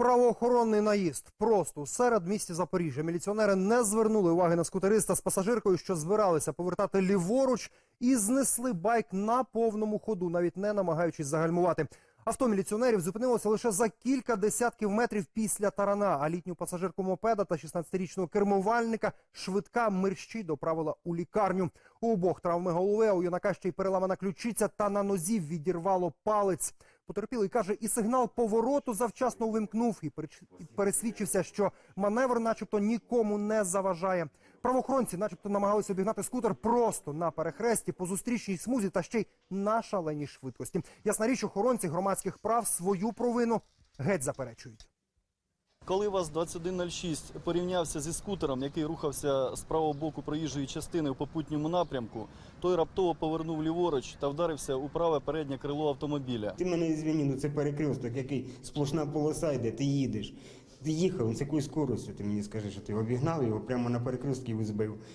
Правоохоронний наїзд просто серед місті Запоріжжя. Міліціонери не звернули уваги на скутериста з пасажиркою, що збиралися повертати ліворуч, і знесли байк на повному ходу, навіть не намагаючись загальмувати. Авто міліціонерів зупинилося лише за кілька десятків метрів після тарана. А літню пасажирку мопеда та 16-річного кермувальника швидка мерщій доправила у лікарню. У обох травми голови, у юнака ще й переламана ключиця та на нозі відірвало палець. Потерпілий каже, і сигнал повороту завчасно увімкнув і пересвідчився, що маневр, начебто, нікому не заважає. Правоохоронці, начебто, намагалися обігнати скутер просто на перехресті по зустрічній смузі та ще й на шаленій швидкості. Ясна річ, охоронці громадських прав свою провину геть заперечують. Коли ВАЗ-2106 порівнявся зі скутером, який рухався з правого боку проїжджої частини в попутньому напрямку, той раптово повернув ліворуч та вдарився у праве переднє крило автомобіля. Ти мене звіни, ну це перекресток, який сплошна полоса йде, ти їдеш. Ти їхав, з якою скоростю ти мені скажи, що ти обігнав його прямо на перекрестки і збив.